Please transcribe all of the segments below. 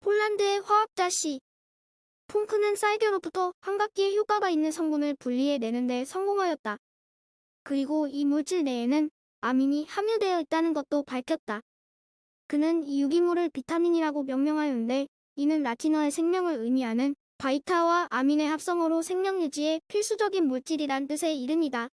폴란드의 화학자 씨 퐁크는 쌀겨로부터 환각기의 효과가 있는 성분을 분리해 내는 데 성공하였다. 그리고 이 물질 내에는 아민이 함유되어 있다는 것도 밝혔다. 그는 이 유기물을 비타민이라고 명명하였는데 이는 라틴어의 생명을 의미하는 바이타와 아민의 합성어로 생명 유지에 필수적인 물질이란 뜻의 이름이다.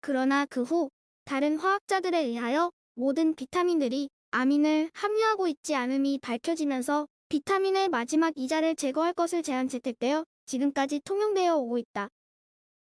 그러나 그 후 다른 화학자들에 의하여 모든 비타민들이 아민을 함유하고 있지 않음이 밝혀지면서 비타민의 마지막 이자를 제거할 것을 제한 채택되어 지금까지 통용되어 오고 있다.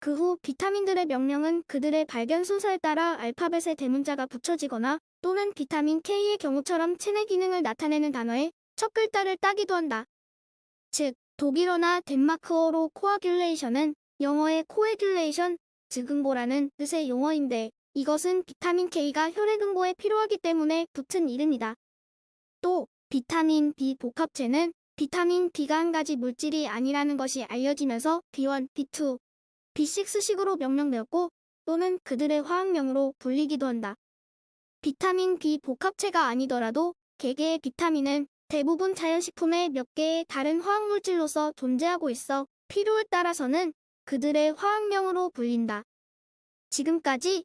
그 후 비타민들의 명령은 그들의 발견 순서에 따라 알파벳의 대문자가 붙여지거나 또는 비타민 K의 경우처럼 체내 기능을 나타내는 단어의 첫 글자를 따기도 한다. 즉, 독일어나 덴마크어로 코아귤레이션은 영어의 코에귤레이션, 즉응고라는 뜻의 용어인데 이것은 비타민 K가 혈액응고에 필요하기 때문에 붙은 이름이다. 또 비타민 B 복합체는 비타민 B가 한 가지 물질이 아니라는 것이 알려지면서 B1, B2, B6식으로 명명되었고 또는 그들의 화학명으로 불리기도 한다. 비타민 B 복합체가 아니더라도 개개의 비타민은 대부분 자연식품의 몇 개의 다른 화학물질로서 존재하고 있어 필요에 따라서는 그들의 화학명으로 불린다. 지금까지